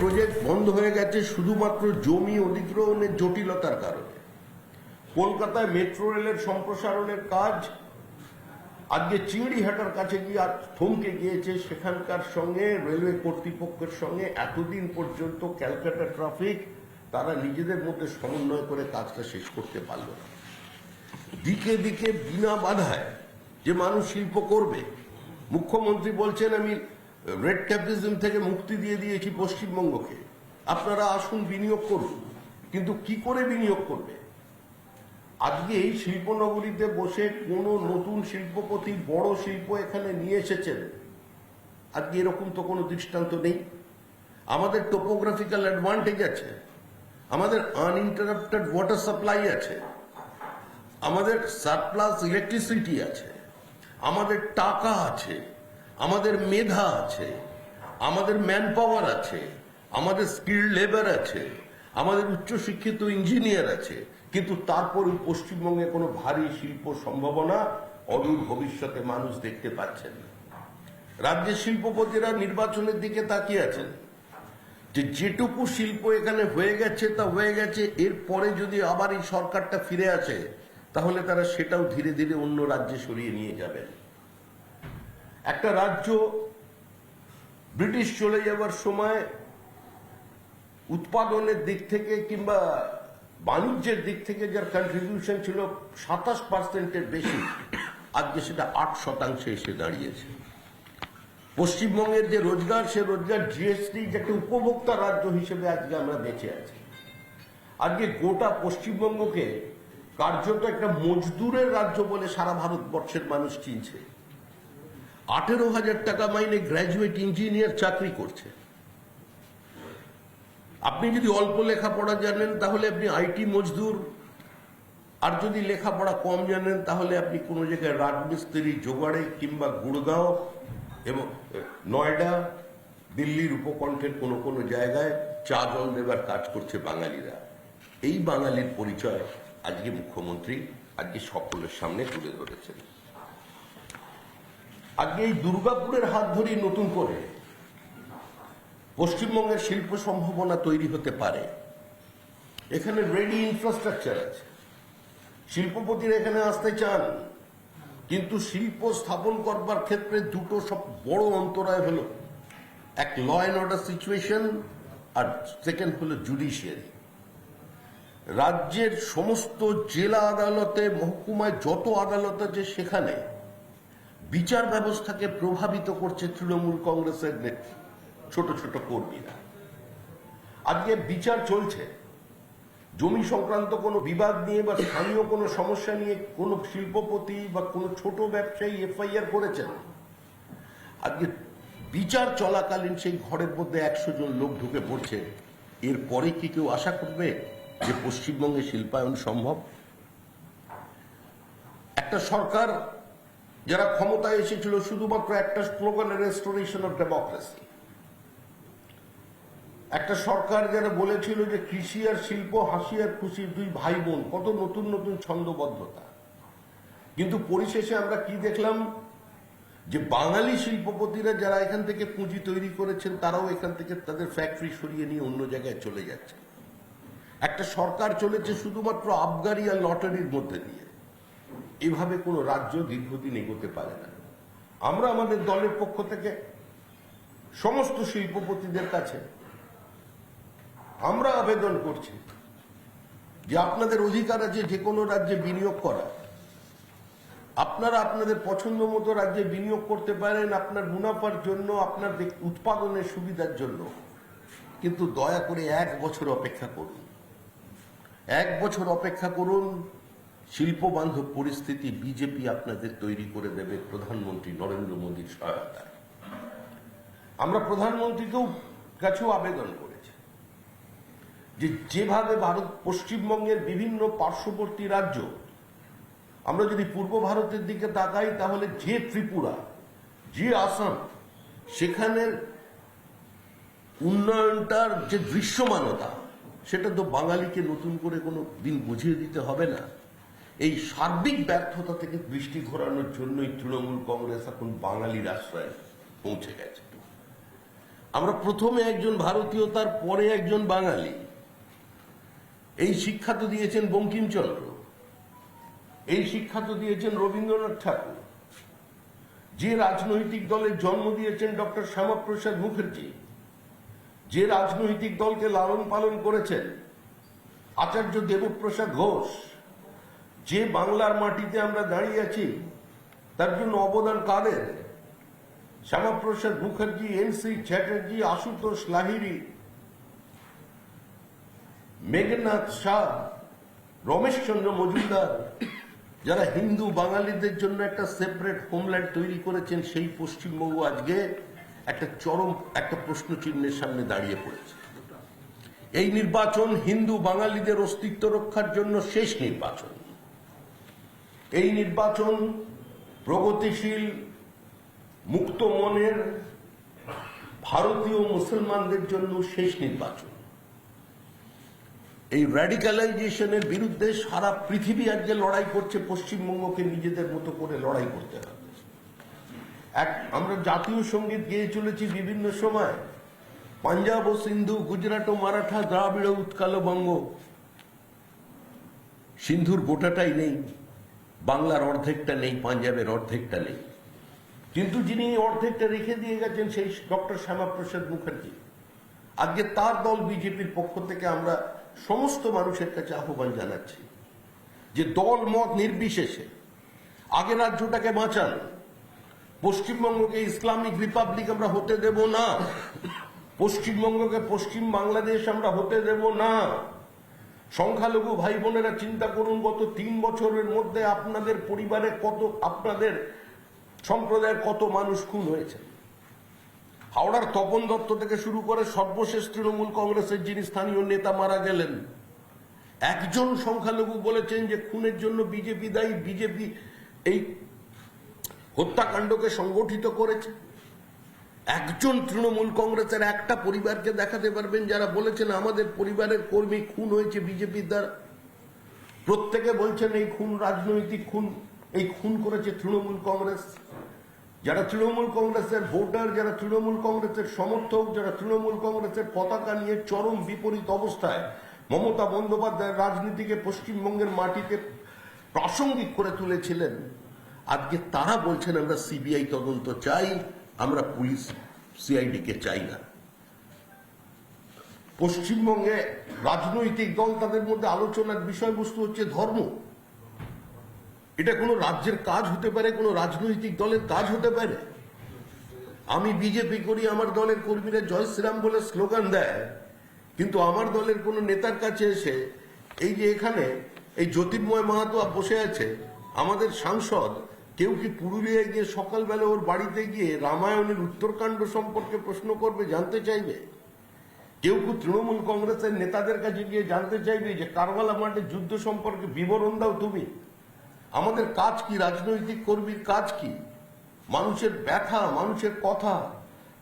Project বন্ধ হয়ে গেছে শুধুমাত্র জমি অধিগ্রহণের জটিলতার কারণে। কলকাতায় মেট্রো রেলের সম্প্রসারণের কাজ, আজকে চিংড়িহাটার কাছে গিয়ে আর থমকে গিয়েছে সেখানকার সঙ্গে রেলওয়ে কর্তৃপক্ষের সঙ্গে। এতদিন পর্যন্ত ক্যালকাটা ট্রাফিক তারা নিজেদের মধ্যে সমন্বয় করে কাজটা শেষ করতে পারল না। দিকে দিকে বিনা বাধায় যে মানুষ শিল্প করবে, মুখ্যমন্ত্রী বলছেন, আমি রেড ক্যাপিজম থেকে মুক্তি দিয়ে দিয়েছি পশ্চিমবঙ্গকে। আপনারা আসুন বিনিয়োগ করুন। কিন্তু কি করে বিনিয়োগ করবে? আজকে এই শিল্পনগরীতে বসে কোন নতুন শিল্পপতি, বড় শিল্প এখানে নিয়ে এসেছেন। আজকে এরকম তো কোনো দৃষ্টান্ত নেই। আমাদের টোপোগ্রাফিক্যাল অ্যাডভান্টেজ আছে। আমাদের আনইন্টারাপ্টেড ওয়াটার সাপ্লাই আছে। আমাদের সারপ্লাস ইলেকট্রিসিটি আছে। আমাদের টাকা আছে। আমাদের মেধা আছে, আমাদের ম্যান পাওয়ার আছে, আমাদের স্কিল লেবার আছে, আমাদের উচ্চশিক্ষিত ইঞ্জিনিয়ার আছে, কিন্তু তারপর পশ্চিমবঙ্গে কোনো ভারী শিল্প সম্ভাবনা অদূর ভবিষ্যতে মানুষ দেখতে পাচ্ছেন না। রাজ্যের শিল্পপতিরা নির্বাচনের দিকে তাকিয়ে আছেন। যে যেটুকু শিল্প এখানে হয়ে গেছে তা হয়ে গেছে এরপরে যদি আবার এই সরকারটা ফিরে আসে, তাহলে তারা সেটাও ধীরে ধীরে অন্য রাজ্যে সরিয়ে নিয়ে যাবেন। একটা রাজ্য ব্রিটিশ চলে যাবার সময় উৎপাদনের দিক থেকে কিংবা বাণিজ্যের দিক থেকে যার কন্ট্রিবিউশন ছিল সাতাশ পার্সেন্টের বেশি, আজকে সেটা আট শতাংশে এসে দাঁড়িয়েছে। পশ্চিমবঙ্গের যে রোজগার, সে রোজগার জিএসটি যে একটা উপভোক্তা রাজ্য হিসেবে আজকে আমরা বেঁচে আছি। আজকে গোটা পশ্চিমবঙ্গকে কার্যত একটা মজদুরের রাজ্য বলে সারা ভারতবর্ষের মানুষ চিনছে। আঠেরো হাজার টাকা মাইনে গ্র্যাজুয়েট ইঞ্জিনিয়ার চাকরি করছে। আপনি যদি অল্প লেখাপড়া জানেন, তাহলে আপনি আইটি মজদুর। আর যদি লেখাপড়া কম জানেন, তাহলে আপনি কোনো জায়গায় রাজমিস্ত্রি, জোগাড়ে কিংবা গুড়গাঁও এবং নয়ডা, দিল্লির উপকণ্ঠের কোনো কোনো জায়গায় চা জল দেবার কাজ করছে বাঙালিরা। এই বাঙালির পরিচয় আজকে মুখ্যমন্ত্রী আজকে সকলের সামনে তুলে ধরেছেন। আজকে এই দুর্গাপুরের হাত ধরেই নতুন করে পশ্চিমবঙ্গের শিল্প সম্ভাবনা তৈরি হতে পারে। এখানে রেডি ইনফ্রাস্ট্রাকচার আছে। শিল্পপতিরা এখানে আসতে চান। কিন্তু শিল্প স্থাপন করবার ক্ষেত্রে দুটো সব বড় অন্তরায় হলো এক ল অ্যান্ড অর্ডার সিচুয়েশন আর সেকেন্ড হলো জুডিশিয়ারি রাজ্যের সমস্ত জেলা আদালতে, মহকুমায় যত আদালত আছে সেখানে বিচার ব্যবস্থাকে প্রভাবিত করছে তৃণমূল কংগ্রেসের ছোট ছোট কর্মীরা। আজকে বিচার চলছে। জমি সংক্রান্ত কোনো বিবাদ নিয়ে বা স্থানীয় কোনো সমস্যা নিয়ে কোনো শিল্পপতি বা কোনো ছোট ব্যবসায়ী এফআইআর করেছেন। আজকে বিচার চলাকালীন সেই ঘরের মধ্যে একশো জন লোক ঢুকে পড়ছে। এরপরে কি কেউ আশা করবে যে পশ্চিমবঙ্গে শিল্পায়ন সম্ভব? একটা সরকার যারা ক্ষমতায় এসেছিল শুধুমাত্র একটা স্লোগানের রেস্টোরেশন অফ ডেমোক্রেসি একটা সরকার যারা বলেছিল যে কৃষি আর শিল্প, হাসি আর খুশি দুই ভাই বোন কত নতুন নতুন ছন্দবদ্ধতা। কিন্তু পরিশেষে আমরা কি দেখলাম? যে বাঙালি শিল্পপতিরা যারা এখান থেকে পুঁজি তৈরি করেছেন, তারাও এখান থেকে তাদের ফ্যাক্টরি সরিয়ে নিয়ে অন্য জায়গায় চলে যাচ্ছে। একটা সরকার চলেছে শুধুমাত্র আবগারি আর লটারির মধ্যে দিয়ে। এভাবে কোনো রাজ্য দীর্ঘদিন এগোতে পারে না। আমরা আমাদের দলের পক্ষ থেকে সমস্ত শিল্পপতিদের কাছে আমরা আবেদন করছি যে আপনাদের অধিকার আছে যে কোনো রাজ্যে বিনিয়োগ করা। আপনারা আপনাদের পছন্দ মতো রাজ্যে বিনিয়োগ করতে পারেন আপনার মুনাফার জন্য, আপনার উৎপাদনের সুবিধার জন্য। কিন্তু দয়া করে এক বছর অপেক্ষা করুন। এক বছর অপেক্ষা করুন শিল্প বান্ধব পরিস্থিতি বিজেপি আপনাদের তৈরি করে দেবে প্রধানমন্ত্রী নরেন্দ্র মোদীর সহায়তায়। আমরা প্রধানমন্ত্রীকেও কাছেও আবেদন করেছি যে যেভাবে ভারত পশ্চিমবঙ্গের বিভিন্ন পার্শ্ববর্তী রাজ্য, আমরা যদি পূর্ব ভারতের দিকে তাকাই, তাহলে যে ত্রিপুরা, যে আসাম, সেখানের উন্নয়নটার যে দৃশ্যমানতা, সেটা তো বাঙালিকে নতুন করে কোনো দিন বুঝিয়ে দিতে হবে না। এই সার্বিক ব্যর্থতা থেকে দৃষ্টি ঘোরানোর জন্যই তৃণমূল কংগ্রেস এখন বাঙালির আশ্রয়ে পৌঁছে গেছে। আমরা প্রথমে একজন ভারতীয় তার পরে একজন বাঙালি। এই শিক্ষা তো দিয়েছেন বঙ্কিমচন্দ্র। এই শিক্ষা তো দিয়েছেন রবীন্দ্রনাথ ঠাকুর। যে রাজনৈতিক দলের জন্ম দিয়েছেন ডক্টর শ্যামাপ্রসাদ মুখার্জি, যে রাজনৈতিক দলকে লালন পালন করেছেন আচার্য দেবপ্রসাদ ঘোষ যে বাংলার মাটিতে আমরা দাঁড়িয়ে আছি, তার জন্য অবদান কাদের? শ্যামাপ্রসাদ মুখার্জি, এন সি চ্যাটার্জি, আশুতোষ লাহিড়ী, মেঘনাথ শাহ, রমেশচন্দ্র মজুমদার, যারা হিন্দু বাঙালিদের জন্য একটা সেপারেট হোমল্যান্ড তৈরি করেছেন, সেই পশ্চিমবঙ্গ আজকে একটা চরম, একটা প্রশ্ন চিহ্নের সামনে দাঁড়িয়ে পড়েছে। এই নির্বাচন হিন্দু বাঙালিদের অস্তিত্ব রক্ষার জন্য শেষ নির্বাচন। এই নির্বাচন প্রগতিশীল, মুক্ত মনের ভারতীয় মুসলমানদের জন্য শেষ নির্বাচন। এই র্যাডিক্যালাইজেশনের বিরুদ্ধে সারা পৃথিবী আজকে লড়াই করছে, পশ্চিমবঙ্গকে নিজেদের মতো করে লড়াই করতে হবে। এক, আমরা জাতীয় সংগীত গেয়ে চলেছি বিভিন্ন সময়। পাঞ্জাব ও সিন্ধু, গুজরাট ও মারাঠা, দ্রাবিড় উৎকাল বঙ্গ। সিন্ধুর গোটাটাই নেই। বাংলার অর্ধেকটা নেই, পাঞ্জাবের অর্ধেকটা নেই। কিন্তু যিনি অর্ধেকটা রেখে দিয়ে গেছেন সেই ডক্টর শ্যামাপ্রসাদ মুখার্জি। আজকে তার দল বিজেপির পক্ষ থেকে আমরা সমস্ত মানুষের কাছে আহ্বান জানাচ্ছি যে দল মত নির্বিশেষে আগে রাজ্যটাকে বাঁচান। পশ্চিমবঙ্গকে ইসলামিক রিপাবলিক আমরা হতে দেব না। পশ্চিমবঙ্গকে পশ্চিম বাংলাদেশ আমরা হতে দেব না। সংখ্যালঘু ভাই বোনেরা চিন্তা করুন, গত তিন বছরের মধ্যে আপনাদের পরিবারে কত, আপনাদের সম্প্রদায়ের কত মানুষ খুন হয়েছে? হাওড়ার তপন দত্ত থেকে শুরু করে সর্বশেষ তৃণমূল কংগ্রেসের যিনি স্থানীয় নেতা মারা গেলেন, একজন সংখ্যালঘু বলেছেন যে খুনের জন্য বিজেপি দায়ী, বিজেপি এই হত্যাকাণ্ডকে সংগঠিত করেছে। একজন তৃণমূল কংগ্রেসের একটা পরিবারকে দেখাতে পারবেন যারা বলেছেন আমাদের পরিবারের কর্মী খুন হয়েছে বিজেপির দ্বারা। প্রত্যেকে বলছেন এই খুন রাজনৈতিক খুন, এই খুন করেছে তৃণমূল কংগ্রেস। যারা তৃণমূল কংগ্রেসের ভোটার, যারা তৃণমূল কংগ্রেসের সমর্থক, যারা তৃণমূল কংগ্রেসের পতাকা নিয়ে চরম বিপরীত অবস্থায় মমতা বন্দ্যোপাধ্যায়ের রাজনীতিকে পশ্চিমবঙ্গের মাটিতে প্রাসঙ্গিক করে তুলেছিলেন, আজকে তারা বলছেন আমরা সিবিআই তদন্ত চাই। আমরা পুলিশ সিআইডিকে চাই না। পশ্চিমবঙ্গে রাজনৈতিক দল তাদের মধ্যে আলোচনার বিষয়বস্তু হচ্ছে ধর্ম। এটা কোনো রাজ্যের কাজ হতে পারে, কোনো রাজনৈতিক দলের কাজ হতে পারে। আমি বিজেপি করি, আমার দলের কর্মীরা জয় শ্রীরাম বলে স্লোগান দেয়, কিন্তু আমার দলের কোনো নেতার কাছে এসে এই যে এখানে এই জ্যোতির্ময় মাহাতো বসে আছে, আমাদের সাংসদ কেউ কি পুরুলিয়ায় গিয়ে সকালবেলা ওর বাড়িতে গিয়ে রামায়ণের উত্তরকাণ্ড সম্পর্কে প্রশ্ন করবে, জানতে চাইবে? কেউ কেউ তৃণমূল কংগ্রেসের নেতাদের কাছে গিয়ে জানতে চাইবে যে কারবালা মাঠে যুদ্ধ সম্পর্কে বিবরণ দাও তুমি? আমাদের কাজ কি? রাজনৈতিক কর্মীর কাজ কি? মানুষের ব্যথা, মানুষের কথা,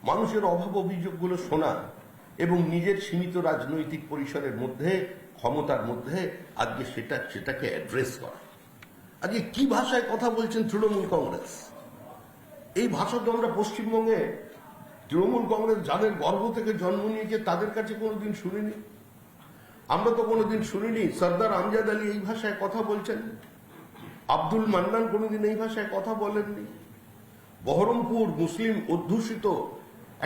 মানুষের অভাব অভিযোগগুলো শোনা এবং নিজের সীমিত রাজনৈতিক পরিসরের মধ্যে, ক্ষমতার মধ্যে আজকে সেটা, সেটাকে অ্যাড্রেস করা। আজকে কি ভাষায় কথা বলছেন তৃণমূল কংগ্রেস? এই ভাষা তো আমরা পশ্চিমবঙ্গে তৃণমূল কংগ্রেস যাদের গর্ভ থেকে জন্ম নিয়েছে, তাদের কাছে কোনোদিন শুনিনি। আমরা তো কোনোদিন শুনিনি, সর্দার আমজাদ আলী এই ভাষায় কথা বলছেন। আব্দুল মান্নান কোনোদিন এই ভাষায় কথা বলেননি। বহরমপুর মুসলিম অধ্যুষিত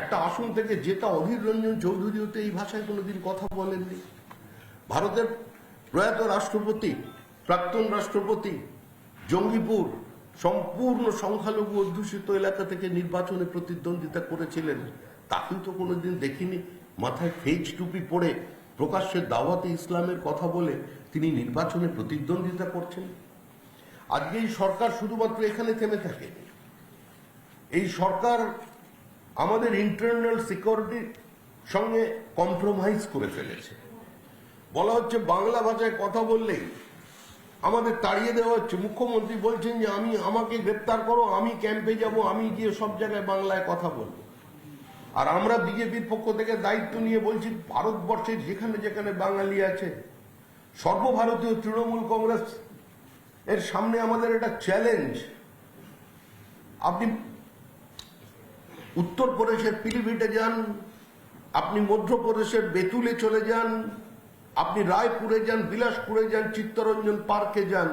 একটা আসন থেকে জেতা অধীর রঞ্জন চৌধুরীও এই ভাষায় কোনোদিন কথা বলেননি। ভারতের প্রয়াত রাষ্ট্রপতি, প্রাক্তন রাষ্ট্রপতি জঙ্গিপুর সম্পূর্ণ সংখ্যালঘু অধ্যুষিত এলাকা থেকে নির্বাচনে প্রতিদ্বন্দ্বিতা করেছিলেন। তাকেও তো কোনোদিন দেখিনি। মাথায় ফেজ টুপি পরে প্রকাশ্যে দাওয়াতে ইসলামের কথা বলে তিনি নির্বাচনে প্রতিদ্বন্দ্বিতা করছেন। আজকে এই সরকার শুধুমাত্র এখানে থেমে থাকে। এই সরকার আমাদের ইন্টারনাল সিকিউরিটির সঙ্গে কম্প্রোমাইজ করে ফেলেছে। বলা হচ্ছে বাংলা ভাষায় কথা বললেই আমাদের তাড়িয়ে দেওয়া হচ্ছে। মুখ্যমন্ত্রী বলছেন যে, আমি, আমাকে গ্রেপ্তার করো, আমি ক্যাম্পে যাব, আমি গিয়ে সব জায়গায় বাংলায় কথা বলব। আর আমরা বিজেপির পক্ষ থেকে দায়িত্ব নিয়ে বলছি ভারতবর্ষের যেখানে যেখানে বাঙালি আছে, সর্বভারতীয় তৃণমূল কংগ্রেস, এর সামনে আমাদের এটা চ্যালেঞ্জ আপনি উত্তরপ্রদেশের পিলিভিটে যান, আপনি মধ্যপ্রদেশের বেতুলে চলে যান আপনি রায়পুরে যান, বিলাসপুরে যান, চিত্তরঞ্জন পার্কে যান।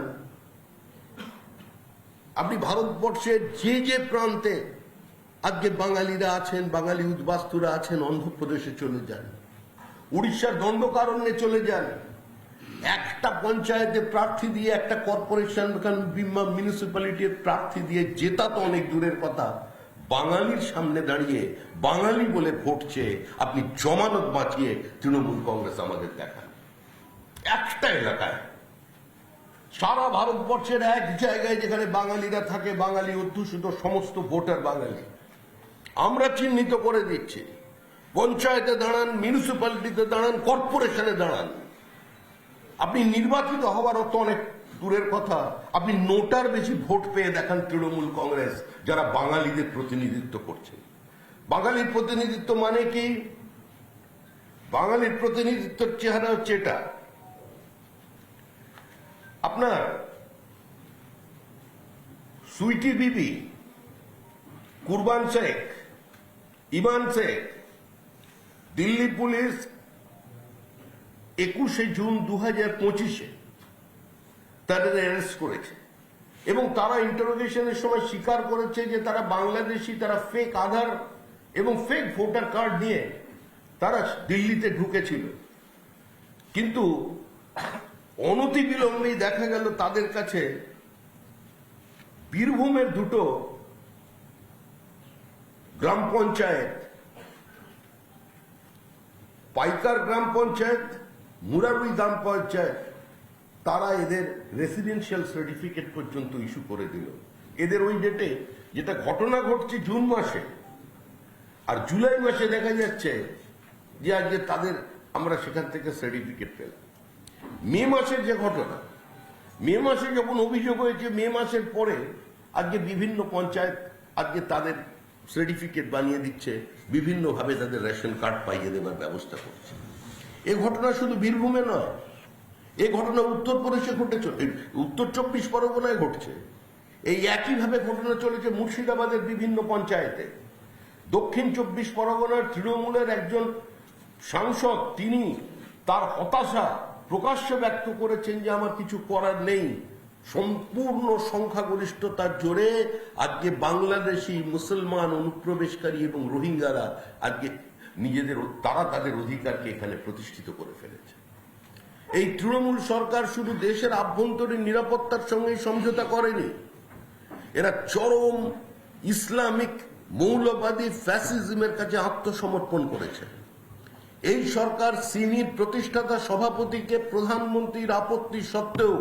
আপনি ভারতবর্ষের যে যে প্রান্তে আজকে বাঙালিরা আছেন, বাঙালি উদ্বাস্তুরা আছেন, অন্ধ্রপ্রদেশে চলে যান। উড়িষ্যার দণ্ডকারণ্যে চলে যান। একটা পঞ্চায়েতে প্রার্থী দিয়ে, একটা কর্পোরেশন মিউনিসিপ্যালিটির প্রার্থী দিয়ে জেতা তো অনেক দূরের কথা। বাঙালির সামনে দাঁড়িয়ে বাঙালি বলে ভোট চেয়ে আপনি জমানত বাঁচিয়ে তৃণমূল কংগ্রেস আমাদের দেখান। একটা এলাকায়। সারা ভারতবর্ষের এক জায়গায় যেখানে বাঙালিরা থাকে, বাঙালি অধ্যুষিত সমস্ত ভোটার বাঙালি। আমরা চিহ্নিত করে দিচ্ছি। পঞ্চায়েতে দাঁড়ান মিউনিসিপ্যালিটিতে দাঁড়ান কর্পোরেশনে দাঁড়ান। আপনি নির্বাচিত হওয়ার অত অনেক দূরের কথা। আপনি নোটার বেশি ভোট পেয়ে দেখান তৃণমূল কংগ্রেস, যারা বাঙালিদের প্রতিনিধিত্ব করছে। বাঙালির প্রতিনিধিত্ব মানে কি? বাঙালির প্রতিনিধিত্বের চেহারা হচ্ছে এটা। আপনার সুইটি বিবি, কুরবান শেখ ইমান শেখ, দিল্লি পুলিশ একুশে জুন দু হাজার পঁচিশে তাদের অ্যারেস্ট করেছে। এবং তারা ইন্টারোগেশনের সময় স্বীকার করেছে যে তারা বাংলাদেশি, তারা ফেক আধার এবং ফেক ভোটার কার্ড নিয়ে তারা দিল্লিতে ঢুকেছিল। কিন্তু অনতিবিলম্বেই দেখা গেল তাদের কাছে বীরভূমের দুটো গ্রাম পঞ্চায়েত, পাইকার গ্রাম পঞ্চায়েত, মুরারুই গ্রাম পঞ্চায়েত। তারা এদের রেসিডেন্সিয়াল সার্টিফিকেট পর্যন্ত ইস্যু করে দিল। এদের ওই ডেটে যেটা ঘটনা ঘটছে জুন মাসে আর জুলাই মাসে দেখা যাচ্ছে যে আজকে তাদের আমরা সেখান থেকে সার্টিফিকেট পেলাম। মে মাসের যে ঘটনা, মে মাসে যখন অভিযোগ হয়েছে, মে মাসের পরে আজকে বিভিন্ন পঞ্চায়েত আজকে তাদের সার্টিফিকেট বানিয়ে দিচ্ছে, বিভিন্নভাবে তাদের রেশন কার্ড পাইয়ে দেওয়ার ব্যবস্থা করছে। এ ঘটনা শুধু বীরভূমে নয়, এ ঘটনা উত্তরপ্রদেশে ঘটেছে উত্তর চব্বিশ পরগনায় ঘটছে। এই একইভাবে ঘটনা চলেছে মুর্শিদাবাদের বিভিন্ন পঞ্চায়েতে। দক্ষিণ চব্বিশ পরগনার তৃণমূলের একজন সাংসদ, তিনি তার হতাশা প্রকাশ্যে ব্যক্ত করেছেন যে আমার কিছু করার নেই। সম্পূর্ণ সংখ্যাগরিষ্ঠতার জোরে আজকে বাংলাদেশি, মুসলমান, অনুপ্রবেশকারী এবং রোহিঙ্গারা আজকে নিজেদের, তারা তাদের অধিকারকে এখানে প্রতিষ্ঠিত করে ফেলেছে। এই তৃণমূল সরকার শুধু দেশের আভ্যন্তরীণ নিরাপত্তার সঙ্গে সমঝোতা করেনি। এরা চরম ইসলামিক, মৌলবাদী, ফ্যাসিজমের কাছে আত্মসমর্পণ করেছে। এই সরকার সিমির প্রতিষ্ঠাতা সভাপতিকে প্রধানমন্ত্রীর আপত্তি সত্ত্বেও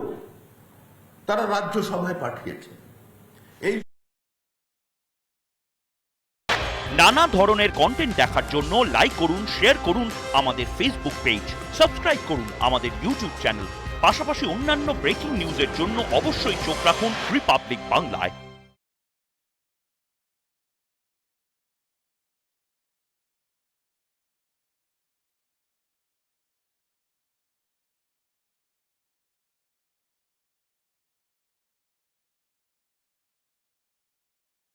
তারা রাজ্যসভায় পাঠিয়েছে। এই নানা ধরনের কন্টেন্ট দেখার জন্য লাইক করুন শেয়ার করুন আমাদের ফেসবুক পেজ সাবস্ক্রাইব করুন আমাদের ইউটিউব চ্যানেল পাশাপাশি অন্যান্য ব্রেকিং নিউজের জন্য অবশ্যই চোখ রাখুন রিপাবলিক বাংলায়